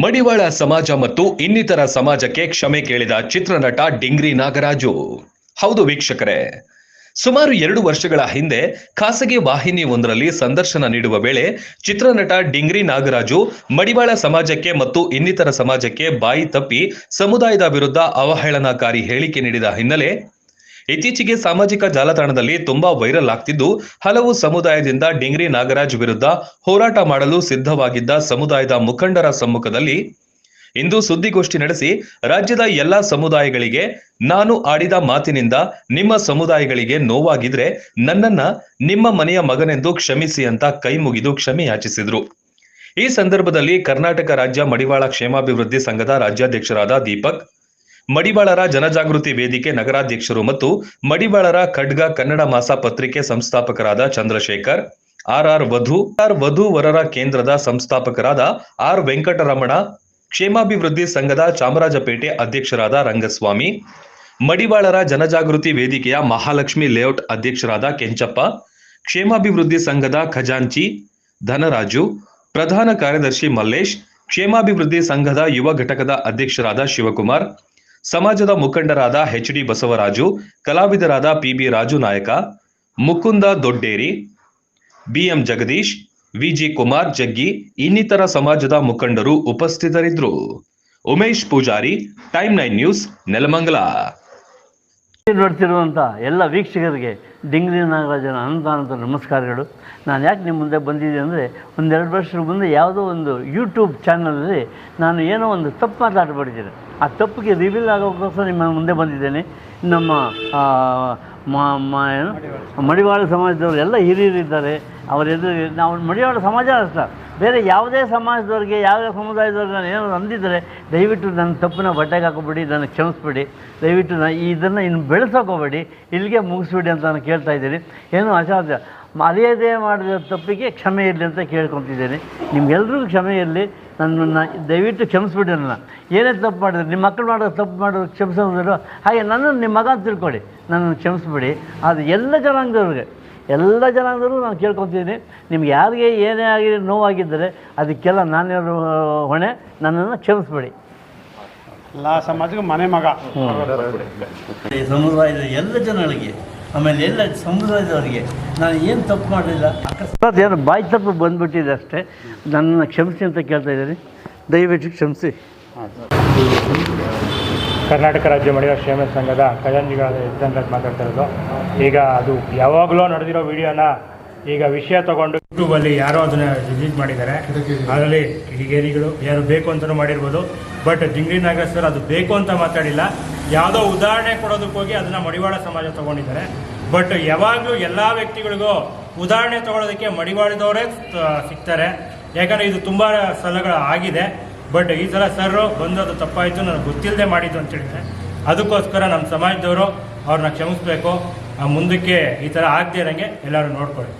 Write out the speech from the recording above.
ಮಡಿವಾಳ ಸಮಾಜ ಮತ್ತು ಇನ್ನಿತರ ಸಮಾಜಕ್ಕೆ ಕ್ಷಮೆ ಕೇಳಿದ ಚಿತ್ರನಟ ಡಿಂಗ್ರಿ ನಾಗರಾಜು. ಹೌದು ವೀಕ್ಷಕರೇ, ಸುಮಾರು ಎರಡು ವರ್ಷಗಳ ಹಿಂದೆ ಖಾಸಗಿ ವಾಹಿನಿ ಒಂದರಲ್ಲಿ ಸಂದರ್ಶನ ನೀಡುವ ವೇಳೆ ಚಿತ್ರನಟ ಡಿಂಗ್ರಿ ನಾಗರಾಜು ಮಡಿವಾಳ ಸಮಾಜಕ್ಕೆ ಮತ್ತು ಇನ್ನಿತರ ಸಮಾಜಕ್ಕೆ ಬಾಯಿ ತಪ್ಪಿ ಸಮುದಾಯದ ವಿರುದ್ಧ ಅವಹೇಳನಕಾರಿ ಹೇಳಿಕೆ ನೀಡಿದ ಹಿನ್ನೆಲೆ ಇತ್ತೀಚೆಗೆ ಸಾಮಾಜಿಕ ಜಾಲತಾಣದಲ್ಲಿ ತುಂಬಾ ವೈರಲ್ ಆಗ್ತಿದ್ದು, ಹಲವು ಸಮುದಾಯದಿಂದ ಡಿಂಗ್ರಿ ನಾಗರಾಜ್ ವಿರುದ್ಧ ಹೋರಾಟ ಮಾಡಲು ಸಿದ್ಧವಾಗಿದ್ದ ಸಮುದಾಯದ ಮುಖಂಡರ ಸಮ್ಮುಖದಲ್ಲಿ ಇಂದು ಸುದ್ದಿಗೋಷ್ಠಿ ನಡೆಸಿ, ರಾಜ್ಯದ ಎಲ್ಲಾ ಸಮುದಾಯಗಳಿಗೆ ನಾನು ಆಡಿದ ಮಾತಿನಿಂದ ನಿಮ್ಮ ಸಮುದಾಯಗಳಿಗೆ ನೋವಾಗಿದ್ರೆ ನನ್ನನ್ನ ನಿಮ್ಮ ಮನೆಯ ಮಗನೆಂದು ಕ್ಷಮಿಸಿ ಅಂತ ಕೈ ಮುಗಿದು ಕ್ಷಮೆ ಯಾಚಿಸಿದ್ರು. ಈ ಸಂದರ್ಭದಲ್ಲಿ ಕರ್ನಾಟಕ ರಾಜ್ಯ ಮಡಿವಾಳ ಕ್ಷೇಮಾಭಿವೃದ್ಧಿ ಸಂಘದ ರಾಜ್ಯಾಧ್ಯಕ್ಷರಾದ ದೀಪಕ್ ಮಡಿವಾಳರ ಜನಜಾಗೃತಿ ವೇದಿಕೆ ನಗರಾಧ್ಯಕ್ಷರು ಮತ್ತು ಮಡಿಬಳರ ಖಡ್ಗ ಕನ್ನಡ ಮಾಸ ಪತ್ರಿಕೆ ಸಂಸ್ಥಾಪಕರಾದ ಚಂದ್ರಶೇಖರ್, ಆರ್ ಆರ್ ವಧು ಆರ್ ವಧು ವರರ ಕೇಂದ್ರದ ಸಂಸ್ಥಾಪಕರಾದ ಆರ್ ವೆಂಕಟರಮಣ, ಕ್ಷೇಮಾಭಿವೃದ್ಧಿ ಸಂಘದ ಚಾಮರಾಜಪೇಟೆ ಅಧ್ಯಕ್ಷರಾದ ರಂಗಸ್ವಾಮಿ, ಮಡಿವಾಳರ ಜನಜಾಗೃತಿ ವೇದಿಕೆಯ ಮಹಾಲಕ್ಷ್ಮಿ ಲೇಔಟ್ ಅಧ್ಯಕ್ಷರಾದ ಕೆಂಚಪ್ಪ, ಕ್ಷೇಮಾಭಿವೃದ್ಧಿ ಸಂಘದ ಖಜಾಂಚಿ ಧನರಾಜು, ಪ್ರಧಾನ ಕಾರ್ಯದರ್ಶಿ ಮಲ್ಲೇಶ್, ಕ್ಷೇಮಾಭಿವೃದ್ಧಿ ಸಂಘದ ಯುವ ಘಟಕದ ಅಧ್ಯಕ್ಷರಾದ ಶಿವಕುಮಾರ್ ಸಮಾಜದ ಮುಖಂಡರಾದ H D Basavaraju, ಕಲಾವಿದರಾದ PB Raju Nayak, Mukunda Dodderi, BM Jagadish, VG Kumar Jaggi, ಇನ್ನಿತರ ಸಮಾಜದ ಮುಖಂಡರು ಉಪಸ್ಥಿತರಿದ್ದರು. Umesh Poojari, Time Nine News, Nelamangala. ನೋಡ್ತಿರುವಂಥ ಎಲ್ಲ ವೀಕ್ಷಕರಿಗೆ ಡಿಂಗ್ರಿ ನಾಗರಾಜನ ಅನಂತಾನಂತ ಅನಂತ ನಮಸ್ಕಾರಗಳು. ನಾನು ಯಾಕೆ ನಿಮ್ಮ ಮುಂದೆ ಬಂದಿದ್ದೆ ಅಂದರೆ ಒಂದೆರಡು ವರ್ಷದ ಮುಂದೆ ಯಾವುದೋ ಒಂದು ಯೂಟ್ಯೂಬ್ ಚಾನಲಲ್ಲಿ ನಾನು ಏನೋ ಒಂದು ತಪ್ಪು ಮಾತಾಡ್ಬಿಟ್ಟಿದ್ದೇನೆ. ಆ ತಪ್ಪಿಗೆ ರಿವೀಲ್ ಆಗೋಕ್ಕೋಸ್ಕರ ನಿಮ್ಮ ಮುಂದೆ ಬಂದಿದ್ದೇನೆ. ನಮ್ಮ ಏನು? ಮಡಿವಾಳ ಸಮಾಜದವರು ಎಲ್ಲ ಹಿರಿಯರಿದ್ದಾರೆ. ಅವರ ಎದುರು ನಾವು ಮಡಿವಾಳ ಸಮಾಜ ಅಷ್ಟ ಬೇರೆ ಯಾವುದೇ ಸಮಾಜದವ್ರಿಗೆ ಯಾವ ಸಮುದಾಯದವ್ರಿಗೆ ನಾನು ಏನಾದ್ರು ಅಂದಿದ್ದರೆ ದಯವಿಟ್ಟು ನನ್ನ ತಪ್ಪನ್ನ ಬಟ್ಟೆಗೆ ಹಾಕೋಬೇಡಿ ನನ್ನ ಕ್ಷಮಿಸ್ಬೇಡಿ. ದಯವಿಟ್ಟು ನಾನು ಇದನ್ನು ಇನ್ನು ಬೆಳೆಸೋಕೋಬೇಡಿ. ಇಲ್ಲಿಗೆ ಮುಗಿಸ್ಬಿಡಿ ಅಂತ ನಾನು ಕೇಳ್ತಾ ಇದ್ದೀನಿ. ಏನು ಅಸಾಧ್ಯ ಮರ್ಯಾದೆ ಮಾಡಿದ ತಪ್ಪಿಗೆ ಕ್ಷಮೆ ಇರಲಿ ಅಂತ ಕೇಳ್ಕೊತಿದ್ದೇನೆ. ನಿಮ್ಗೆಲ್ರಿಗೂ ಕ್ಷಮೆ ಇರಲಿ. ನನ್ನನ್ನು ದಯವಿಟ್ಟು ಕ್ಷಮಿಸ್ಬಿಡಿ ನನ್ನ ಏನೇ ತಪ್ಪು ಮಾಡಿದ್ರೆ ನಿಮ್ಮ ಮಕ್ಕಳು ಮಾಡೋದು ತಪ್ಪು ಮಾಡೋದು ಕ್ಷಮಿಸೋದಿರೋ ಹಾಗೆ ನನ್ನನ್ನು ನಿಮ್ಮ ಮಗ ಅಂತ ತಿಳ್ಕೊಳ್ಳಿ. ನನ್ನನ್ನು ಕ್ಷಮಿಸ್ಬಿಡಿ. ಅದು ಎಲ್ಲ ಜನಾಂಗದವ್ರಿಗೆ ಎಲ್ಲ ಜನಾಂಗದವರು ನಾನು ಕೇಳ್ಕೊತಿದ್ದೀನಿ. ನಿಮ್ಗೆ ಯಾರಿಗೆ ಏನೇ ಆಗಿ ನೋವಾಗಿದ್ದರೆ ಅದಕ್ಕೆಲ್ಲ ನಾನೇ ಹೊಣೆ. ನನ್ನನ್ನು ಕ್ಷಮಿಸ್ಬಿಡಿ. ಎಲ್ಲ ಸಮಾಜಕ್ಕೆ ಮನೆ ಮಗ. ಈ ಸಮುದಾಯದ ಎಲ್ಲ ಜನಗಳಿಗೆ ಆಮೇಲೆ ಎಲ್ಲ ಸಮುದಾಯದವರಿಗೆ ನಾನು ಏನು ತಪ್ಪು ಮಾಡಲಿಲ್ಲ. ಅಕಸ್ಮಾತ್ ಏನು ಬಾಯಿ ತಪ್ಪು ಬಂದ್ಬಿಟ್ಟಿದೆ ಅಷ್ಟೇ. ನನ್ನ ಕ್ಷಮಿಸಿ ಅಂತ ಕೇಳ್ತಾ ಇದ್ದೀನಿ. ದಯವಿಟ್ಟು ಕ್ಷಮಿಸಿ. ಕರ್ನಾಟಕ ರಾಜ್ಯ ಮಡಿವಾಳ ಕ್ಷೇಮ ಸಂಘದ ಖಜಾಂಚಿಗಳಾದ ಎಕ್ಸಾಂಪಲ್ ಮಾತಾಡ್ತಾ ಇರೋದು. ಈಗ ಅದು ಯಾವಾಗಲೂ ನಡೆದಿರೋ ವಿಡಿಯೋನ ಈಗ ವಿಷಯ ತಗೊಂಡು ಯೂಟ್ಯೂಬಲ್ಲಿ ಯಾರೋ ಅದನ್ನ ರಿಲೀಸ್ ಮಾಡಿದ್ದಾರೆ. ಅದರಲ್ಲಿ ಕಿಡಿಗೇರಿಗಳು ಯಾರು ಬೇಕು ಅಂತಲೂ ಮಾಡಿರ್ಬೋದು. ಬಟ್ ಜಿಂಗ್ರಿ ನಾಗೇಶ್ ಸರ್ ಅದು ಬೇಕು ಅಂತ ಮಾತಾಡಿಲ್ಲ. ಯಾವುದೋ ಉದಾಹರಣೆ ಕೊಡೋದಕ್ಕೆ ಹೋಗಿ ಅದನ್ನು ಮಡಿವಾಳ ಸಮಾಜ ತಗೊಂಡಿದ್ದಾರೆ. ಬಟ್ ಯಾವಾಗಲೂ ಎಲ್ಲ ವ್ಯಕ್ತಿಗಳಿಗೂ ಉದಾಹರಣೆ ತಗೊಳ್ಳೋದಕ್ಕೆ ಮಡಿವಾಳದವರೇ ಸಿಗ್ತಾರೆ. ಯಾಕಂದರೆ ಇದು ತುಂಬ ಸಲಗಳು ಆಗಿದೆ. ಬಟ್ ಈ ಸಲ ಸರ್ರು ಬಂದು ಅದು ತಪ್ಪಾಯಿತು, ನನಗೆ ಗೊತ್ತಿಲ್ಲದೆ ಮಾಡಿದ್ದು ಅಂತ ಹೇಳಿದ್ರೆ, ಅದಕ್ಕೋಸ್ಕರ ನಮ್ಮ ಸಮಾಜದವರು ಅವ್ರನ್ನ ಕ್ಷಮಿಸ್ಬೇಕು. ಮುಂದಕ್ಕೆ ಈ ಥರ ಆಗದೇ ಇರೋಂಗೆ ಎಲ್ಲರೂ ನೋಡ್ಕೊಳ್ಳಿ.